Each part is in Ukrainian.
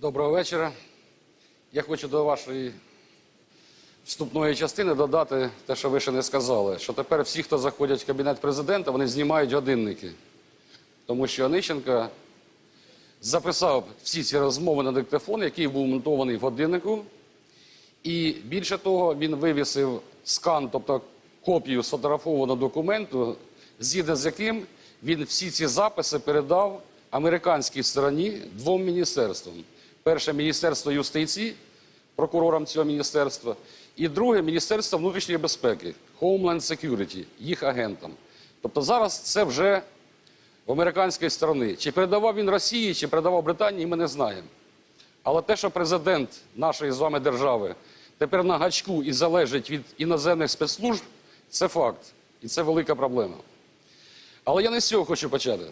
Доброго вечора. Я хочу до вашої вступної частини додати те, що ви ще не сказали. Що тепер всі, хто заходять в кабінет президента, вони знімають годинники. Тому що Онищенко записав всі ці розмови на диктофон, який був монтований в годиннику. І більше того, він вивісив скан, тобто копію сфотографованого документу, згідно з яким він всі ці записи передав американській стороні двом міністерствам. Перше Міністерство юстиції, прокурорам цього міністерства, і друге Міністерство внутрішньої безпеки, Homeland Security, їх агентам. Тобто зараз це вже в американської сторони. Чи передавав він Росії, чи передавав Британії, ми не знаємо. Але те, що президент нашої з вами держави тепер на гачку і залежить від іноземних спецслужб, це факт. І це велика проблема. Але я не з цього хочу почати.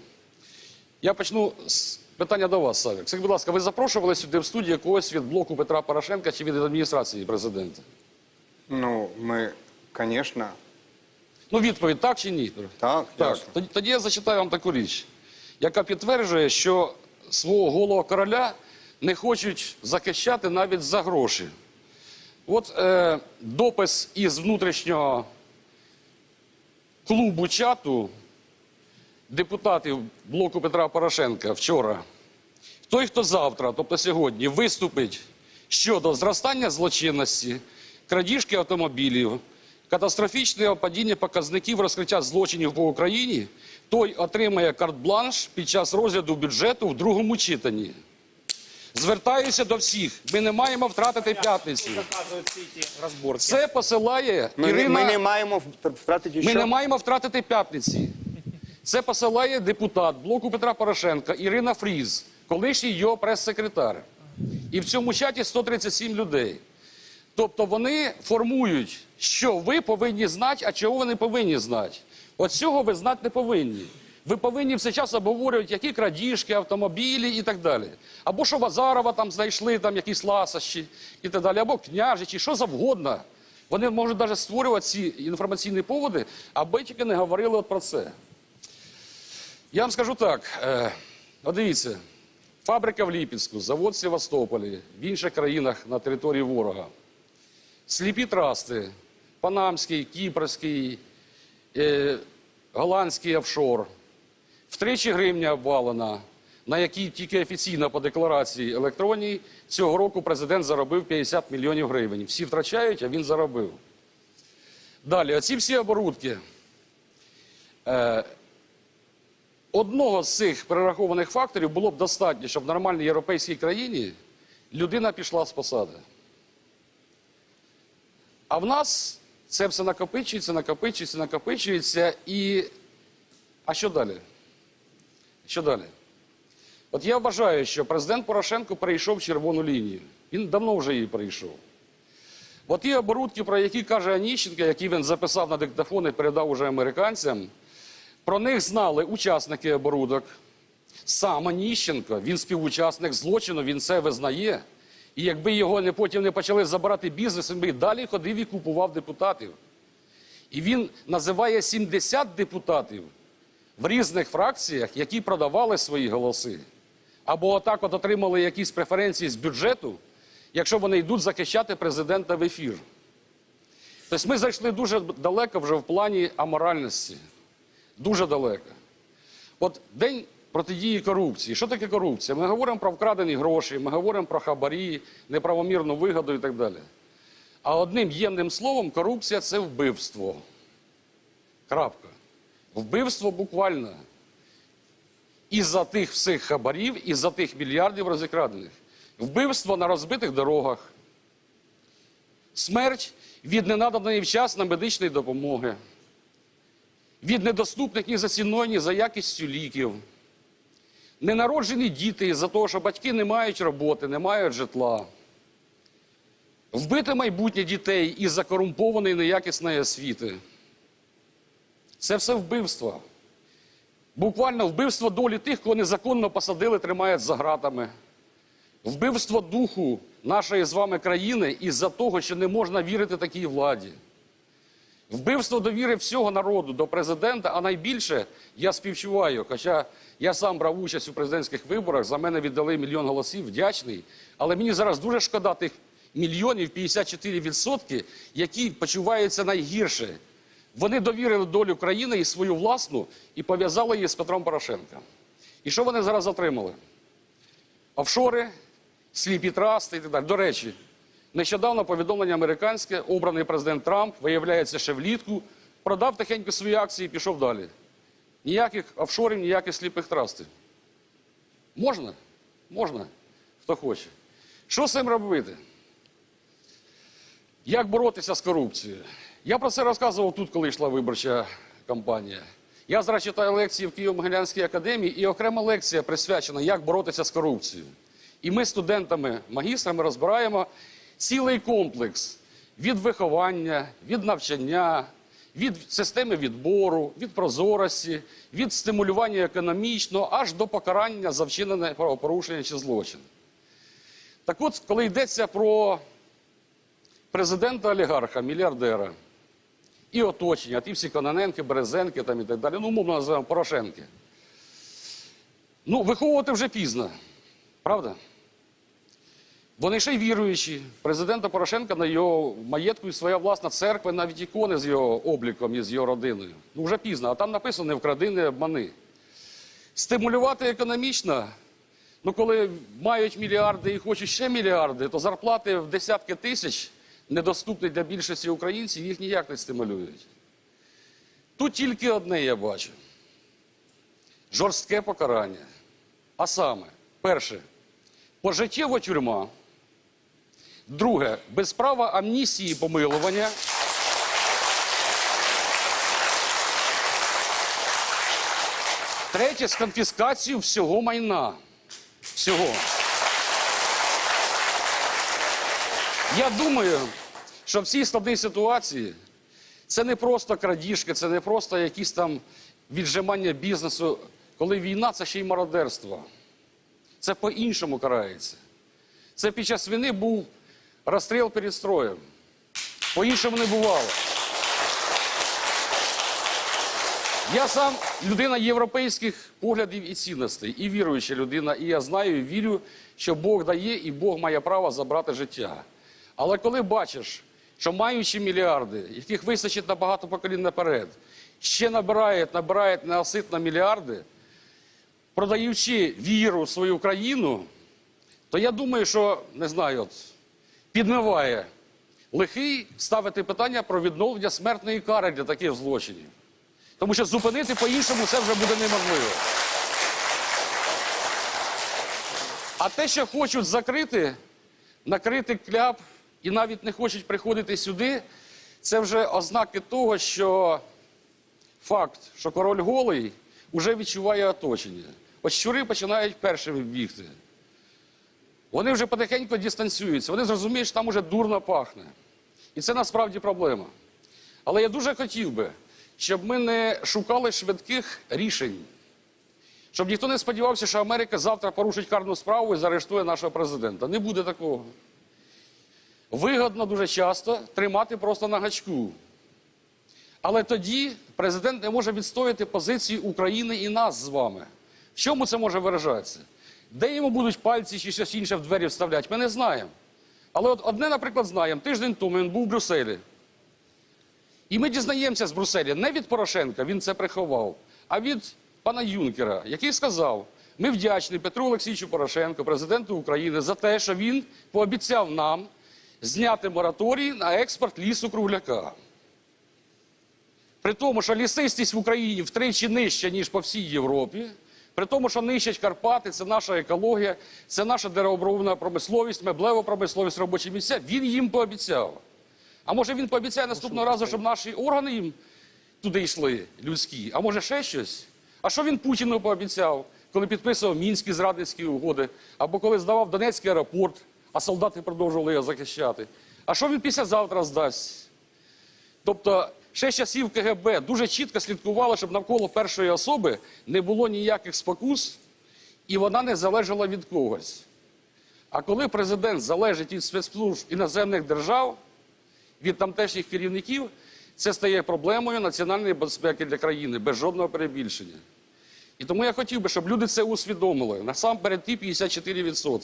Я почну з питання до вас, Савік. Скажіть, будь ласка, ви запрошували сюди в студію когось від блоку Петра Порошенка чи від адміністрації президента? Ну, мы, конечно, Ну, відповідь так чи ні? так, Так, ясно. тоді, тоді я зачитаю вам таку річ, яка підтверджує, що свого голого короля не хочуть захищати навіть за гроші. От е, допис із внутрішнього клубу чату депутатів блоку Петра Порошенка вчора. Той, хто завтра, тобто сьогодні, виступить щодо зростання злочинності, крадіжки автомобілів, катастрофічного падіння показників розкриття злочинів по Україні, той отримає карт-бланш під час розгляду бюджету в другому читанні. Звертаюся до всіх. Ми не маємо втратити п'ятницю. Це посилає Ми, Ірина. ми не маємо втр- втратити Ми не маємо втратити п'ятниці. Це посилає депутат блоку Петра Порошенка Ірина Фріз, колишній його прес-секретар. І в цьому чаті 137 людей. Тобто вони формують, що ви повинні знати, а чого ви не повинні знати. От цього ви знати не повинні. Ви повинні все час обговорювати, які крадіжки, автомобілі і так далі. Або що Вазарова там знайшли, там якісь ласощі і так далі, або княжичі, що завгодно. Вони можуть навіть створювати ці інформаційні поводи, аби тільки не говорили про це. Я вам скажу так: е, от дивіться, фабрика в Ліпінську, завод в Севастополі, в інших країнах на території ворога. Сліпі трасти, Панамський, Кіпрський, е, голландський офшор. Втричі гривня обвалена, на якій тільки офіційно по декларації електронній цього року президент заробив 50 мільйонів гривень. Всі втрачають, а він заробив. Далі, оці всі оборудки. Одного з цих перерахованих факторів було б достатньо, щоб в нормальній європейській країні людина пішла з посади. А в нас це все накопичується, накопичується, накопичується. І. А що далі? Що далі? От я вважаю, що президент Порошенко перейшов червону лінію. Він давно вже її перейшов. От ті оборудки, про які каже Аніщенко, які він записав на диктофон і передав уже американцям, про них знали учасники оборудок. Сам Аніщенко, він співучасник злочину, він це визнає. І якби його не потім не почали забирати бізнес, він би далі ходив і купував депутатів. І він називає 70 депутатів в різних фракціях, які продавали свої голоси. Або отак от отримали якісь преференції з бюджету, якщо вони йдуть захищати президента в ефір. Тобто ми зайшли дуже далеко вже в плані аморальності. Дуже далеко. От день протидії корупції. Що таке корупція? Ми говоримо про вкрадені гроші, ми говоримо про хабарі, неправомірну вигоду і так далі. А одним ємним словом, корупція це вбивство. Крапка. Вбивство буквально. Із-за тих всіх хабарів, із-за тих мільярдів розікрадених. Вбивство на розбитих дорогах. Смерть від ненаданої вчасно медичної допомоги. Від недоступних ні за ціною, ні за якістю ліків. Ненароджені діти із-за того, що батьки не мають роботи, не мають житла. Вбите майбутнє дітей із-за корумпованої неякісної освіти. Це все вбивство. Буквально вбивство долі тих, кого незаконно посадили, тримають за гратами. Вбивство духу нашої з вами країни із-за того, що не можна вірити такій владі. Вбивство довіри всього народу до президента, а найбільше я співчуваю. Хоча я сам брав участь у президентських виборах, за мене віддали мільйон голосів, вдячний. Але мені зараз дуже шкода тих мільйонів 54%, які почуваються найгірше. Вони довірили долю країни і свою власну і пов'язали її з Петром Порошенком. І що вони зараз отримали? Офшори, сліпі трасти і так далі. До речі, нещодавно повідомлення американське, обраний президент Трамп, виявляється, ще влітку, продав тихенько свої акції і пішов далі. Ніяких офшорів, ніяких сліпих трастів. Можна? Можна, хто хоче. Що з цим робити? Як боротися з корупцією? Я про це розказував тут, коли йшла виборча кампанія. Я зараз читаю лекції в Києво-Могилянській академії, і окрема лекція присвячена, як боротися з корупцією. І ми студентами, магістрами розбираємо цілий комплекс від виховання, від навчання, від системи відбору, від прозорості, від стимулювання економічного, аж до покарання за вчинене правопорушення чи злочин. Так от, коли йдеться про президента олігарха, мільярдера і оточення, ті всі Кононенки, Березенки там і так далі, ну, умовно називаємо Порошенки. Ну, виховувати вже пізно, правда? Вони ще й віруючі. Президента Порошенка на його маєтку і своя власна церква, навіть ікони з його обліком і з його родиною. Ну, вже пізно, а там написано не вкради, не обмани. Стимулювати економічно, ну коли мають мільярди і хочуть ще мільярди, то зарплати в десятки тисяч недоступні для більшості українців, їх ніяк не стимулюють. Тут тільки одне я бачу: жорстке покарання. А саме, перше, пожиттєва тюрма. Друге, без права амністії і помилування. Третє з конфіскацією всього майна. Всього. Я думаю, що в цій складній ситуації це не просто крадіжки, це не просто якісь там віджимання бізнесу. Коли війна, це ще й мародерство. Це по-іншому карається. Це під час війни був розстріл перед строєм. По-іншому не бувало. Я сам людина європейських поглядів і цінностей, і віруюча людина, і я знаю і вірю, що Бог дає і Бог має право забрати життя. Але коли бачиш, що маючи мільярди, яких вистачить на багато поколінь наперед, ще набирають, набирають неоситно мільярди, продаючи віру в свою країну, то я думаю, що не знаю, от, підмиває лихий ставити питання про відновлення смертної кари для таких злочинів. Тому що зупинити по-іншому це вже буде неможливо. А те, що хочуть закрити, накрити кляп і навіть не хочуть приходити сюди, це вже ознаки того, що факт, що король голий, вже відчуває оточення. От щури починають першими бігти. Вони вже потихеньку дистанціюються. Вони зрозуміють, що там уже дурно пахне. І це насправді проблема. Але я дуже хотів би, щоб ми не шукали швидких рішень. Щоб ніхто не сподівався, що Америка завтра порушить карну справу і заарештує нашого президента. Не буде такого. Вигодно дуже часто тримати просто на гачку. Але тоді президент не може відстояти позиції України і нас з вами. В чому це може виражатися? Де йому будуть пальці чи щось інше в двері вставляти, ми не знаємо. Але от одне, наприклад, знаємо. Тиждень тому він був у Брюсселі. І ми дізнаємося з Брюсселя не від Порошенка, він це приховав, а від пана Юнкера, який сказав: ми вдячні Петру Олексійовичу Порошенку, президенту України, за те, що він пообіцяв нам зняти мораторій на експорт лісу кругляка. При тому, що лісистість в Україні втричі нижча, ніж по всій Європі, при тому, що нищать Карпати, це наша екологія, це наша деревообробна промисловість, меблева промисловість, робочі місця, він їм пообіцяв. А може він пообіцяє наступного разу, щоб наші органи їм туди йшли, людські, а може ще щось? А що він Путіну пообіцяв, коли підписував мінські зрадницькі угоди, або коли здавав Донецький аеропорт, а солдати продовжували його захищати? А що він післязавтра здасть? Тобто, ще з часів КГБ дуже чітко слідкувало, щоб навколо першої особи не було ніяких спокус, і вона не залежала від когось. А коли президент залежить від спецслужб іноземних держав, від тамтешніх керівників, це стає проблемою національної безпеки для країни без жодного перебільшення. І тому я хотів би, щоб люди це усвідомили. Насамперед ті 54%.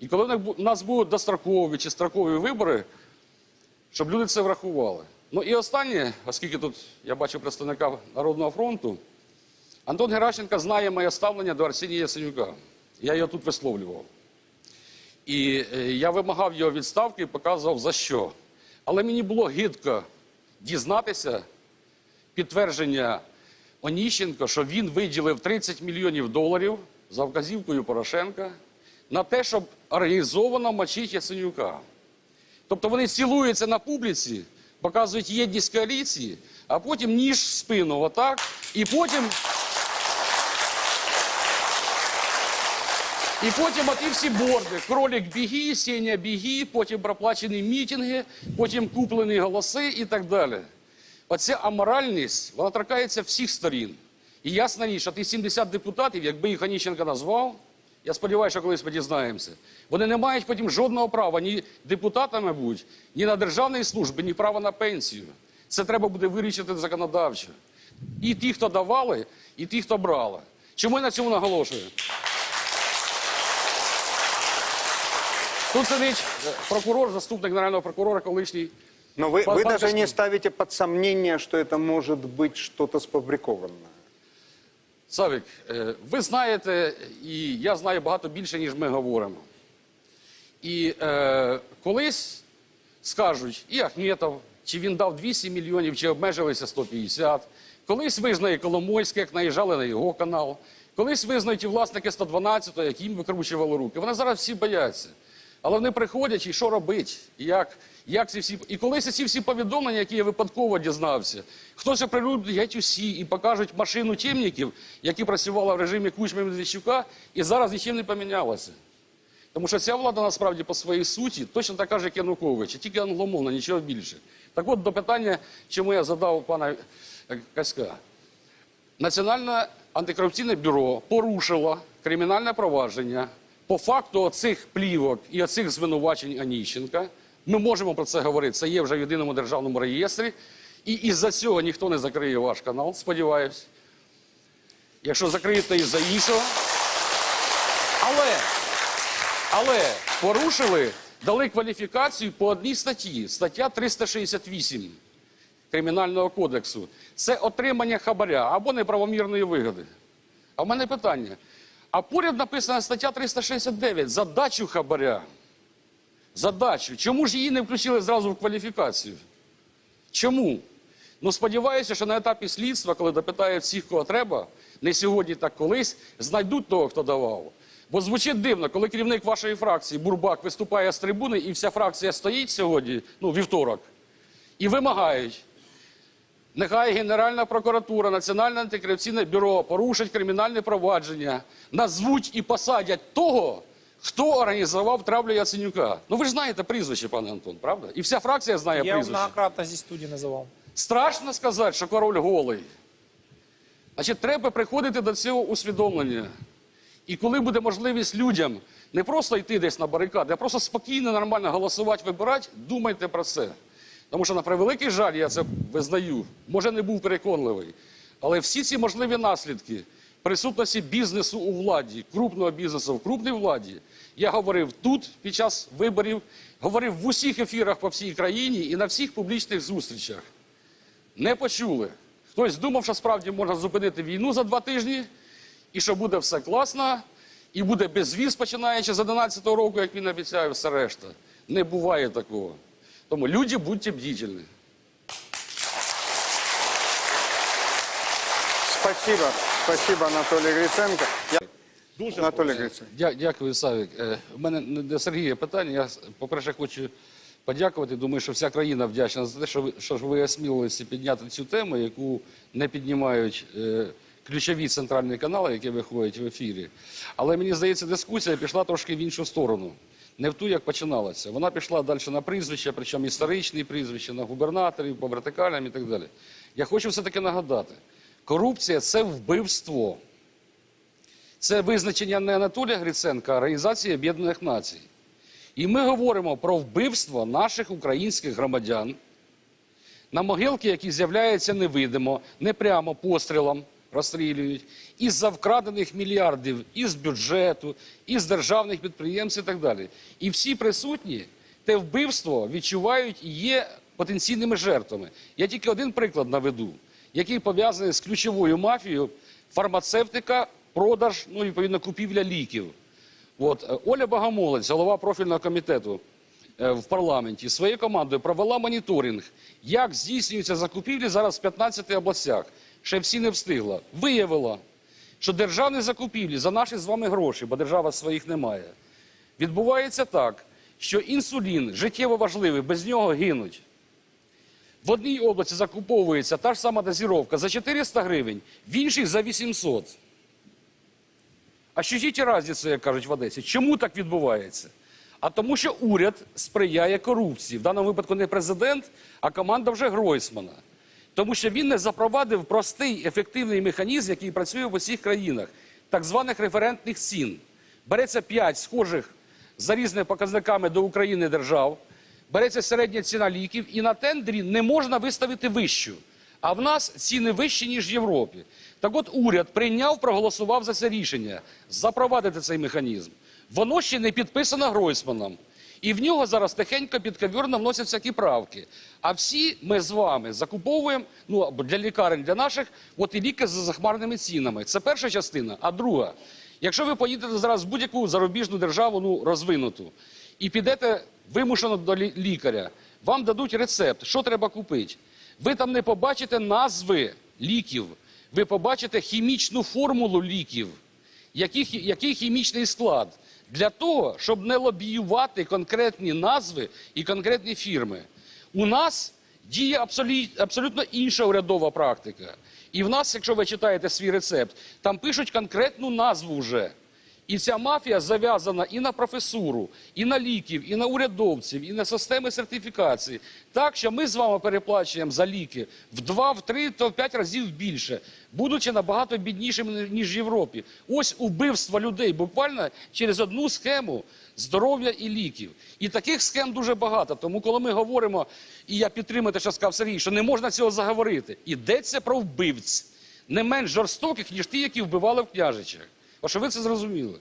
І коли в нас будуть дострокові чи строкові вибори, щоб люди це врахували. Ну і останнє, оскільки тут я бачу представника Народного фронту, Антон Геращенко знає моє ставлення до Арсенія Яценюка. Я його тут висловлював. І е, я вимагав його відставки і показував за що. Але мені було гидко дізнатися підтвердження Оніщенко, що він виділив 30 мільйонів доларів за вказівкою Порошенка на те, щоб організовано мочити Яценюка. Тобто вони цілуються на публіці, показують єдність коаліції, а потім ніж в спину, отак, і потім. І потім оті всі борди. Кролік біги, Сеня біги, потім проплачені мітинги, потім куплені голоси і так далі. Оця аморальність, вона торкається всіх сторін. І ясна річ, що ті 70 депутатів, якби їх Аніщенко назвав, я сподіваюся, що колись ми дізнаємося, вони не мають потім жодного права ні депутатами будь, ні на державній службі, ні права на пенсію. Це треба буде вирішити законодавчо. І ті, хто давали, і ті, хто брали. Чому я на цьому наголошую? Тут сидить е, прокурор, заступник генерального прокурора, колишній. Но вы, Пан- вы пан даже не Костюм. ставите под сомнение, что это может быть что-то сфабрикованное. Савік, е, ви знаєте, і я знаю багато більше, ніж ми говоримо. І е, колись скажуть, і Ахметов, чи він дав 200 мільйонів, чи обмежилися 150. Колись визнає Коломойське, як наїжджали на його канал. Колись визнають і власники 112-го, як їм викручували руки. Вони зараз всі бояться. Але вони приходять і що робить? Як, як ці всі. І колись ці всі повідомлення, які я випадково дізнався, хтось оприлюднить геть усі і покажуть машину темників, які працювали в режимі Кучми Медведчука, і зараз нічим не помінялося. Тому що ця влада насправді по своїй суті точно така ж, як Янукович, тільки англомовна, нічого більше. Так от до питання, чому я задав пана е, Каська. Національне антикорупційне бюро порушило кримінальне провадження по факту оцих плівок і оцих звинувачень Аніщенка. Ми можемо про це говорити. Це є вже в єдиному державному реєстрі. І із-за цього ніхто не закриє ваш канал, сподіваюсь. Якщо закриють, то із-за іншого. Але, але порушили, дали кваліфікацію по одній статті. Стаття 368 Кримінального кодексу. Це отримання хабаря або неправомірної вигоди. А в мене питання. А поряд написана стаття 369 задачу хабаря. Задачу. Чому ж її не включили зразу в кваліфікацію? Чому? Ну, сподіваюся, що на етапі слідства, коли допитають всіх, кого треба, не сьогодні, так колись, знайдуть того, хто давав. Бо звучить дивно, коли керівник вашої фракції Бурбак виступає з трибуни, і вся фракція стоїть сьогодні, ну, вівторок, і вимагають. Нехай Генеральна прокуратура, Національне антикорупційне бюро порушать кримінальне провадження, назвуть і посадять того, хто організував травлю Яценюка. Ну ви ж знаєте прізвище, пане Антон, правда? І вся фракція знає Я прізвище. многократно здесь в студии называл. Страшно сказати, що король голий. Значить, треба приходити до цього усвідомлення. І коли буде можливість людям не просто йти десь на барикади, а просто спокійно, нормально голосувати, вибирати, думайте про це. Тому що, на превеликий жаль, я це визнаю, може не був переконливий. Але всі ці можливі наслідки присутності бізнесу у владі, крупного бізнесу в крупній владі, я говорив тут під час виборів, говорив в усіх ефірах по всій країні і на всіх публічних зустрічах не почули. Хтось думав, що справді можна зупинити війну за два тижні, і що буде все класно, і буде безвіз, починаючи з 11-го року, як він обіцяє, все решта. Не буває такого. Тому люди, будьте бдительні. Спасибо. Спасибо, Анатолий Гриценко. Я... Дуже Анатолий Гриценко. Дя- Дякую, Савік. Е, У мене не до Сергія питання. Я, по-перше, хочу подякувати. Думаю, що вся країна вдячна за те, що ви, що ж ви осмілилися підняти цю тему, яку не піднімають е, ключові центральні канали, які виходять в ефірі. Але мені здається, дискусія пішла трошки в іншу сторону. Не в ту, як починалася. Вона пішла далі на прізвища, причому історичні прізвища, на губернаторів, по вертикалям і так далі. Я хочу все-таки нагадати: корупція це вбивство. Це визначення не Анатолія Гриценка, а Організації Об'єднаних Націй. І ми говоримо про вбивство наших українських громадян, на могилки, які з'являються невидимо, не прямо пострілом розстрілюють, із-за вкрадених мільярдів із бюджету, із державних підприємств і так далі. І всі присутні те вбивство відчувають і є потенційними жертвами. Я тільки один приклад наведу, який пов'язаний з ключовою мафією фармацевтика, продаж, ну відповідно купівля ліків. От е, Оля Богомолець, голова профільного комітету е, в парламенті, своєю командою провела моніторинг, як здійснюються закупівлі зараз в 15 областях. Ще всі не встигла. Виявила, що державні закупівлі за наші з вами гроші, бо держава своїх не має, відбувається так, що інсулін життєво важливий, без нього гинуть. В одній області закуповується та ж сама дозіровка за 400 гривень, в іншій за 800. А що ті разницю, як кажуть в Одесі? Чому так відбувається? А тому, що уряд сприяє корупції. В даному випадку не президент, а команда вже Гройсмана. Тому що він не запровадив простий ефективний механізм, який працює в усіх країнах, так званих референтних цін. Береться 5 схожих за різними показниками до України держав, береться середня ціна ліків, і на тендері не можна виставити вищу. А в нас ціни вищі, ніж в Європі. Так от уряд прийняв, проголосував за це рішення запровадити цей механізм. Воно ще не підписано Гройсманом. І в нього зараз тихенько підковірно вносять всякі правки. А всі ми з вами закуповуємо ну, для лікарень, для наших, от і ліки за захмарними цінами. Це перша частина. А друга, якщо ви поїдете зараз в будь-яку зарубіжну державу, ну розвинуту, і підете вимушено до лікаря, вам дадуть рецепт, що треба купити. Ви там не побачите назви ліків, ви побачите хімічну формулу ліків, який, який хімічний склад. Для того, щоб не лобіювати конкретні назви і конкретні фірми. У нас діє абсолютно, інша урядова практика. І в нас, якщо ви читаєте свій рецепт, там пишуть конкретну назву вже. І ця мафія зав'язана і на професуру, і на ліків, і на урядовців, і на системи сертифікації. Так, що ми з вами переплачуємо за ліки в два, в три, то в п'ять разів більше, будучи набагато біднішими, ніж в Європі. Ось убивство людей буквально через одну схему здоров'я і ліків. І таких схем дуже багато. Тому, коли ми говоримо, і я підтримую те, що сказав Сергій, що не можна цього заговорити, йдеться про вбивць не менш жорстоких, ніж ті, які вбивали в княжичах. Бо що ви це зрозуміли.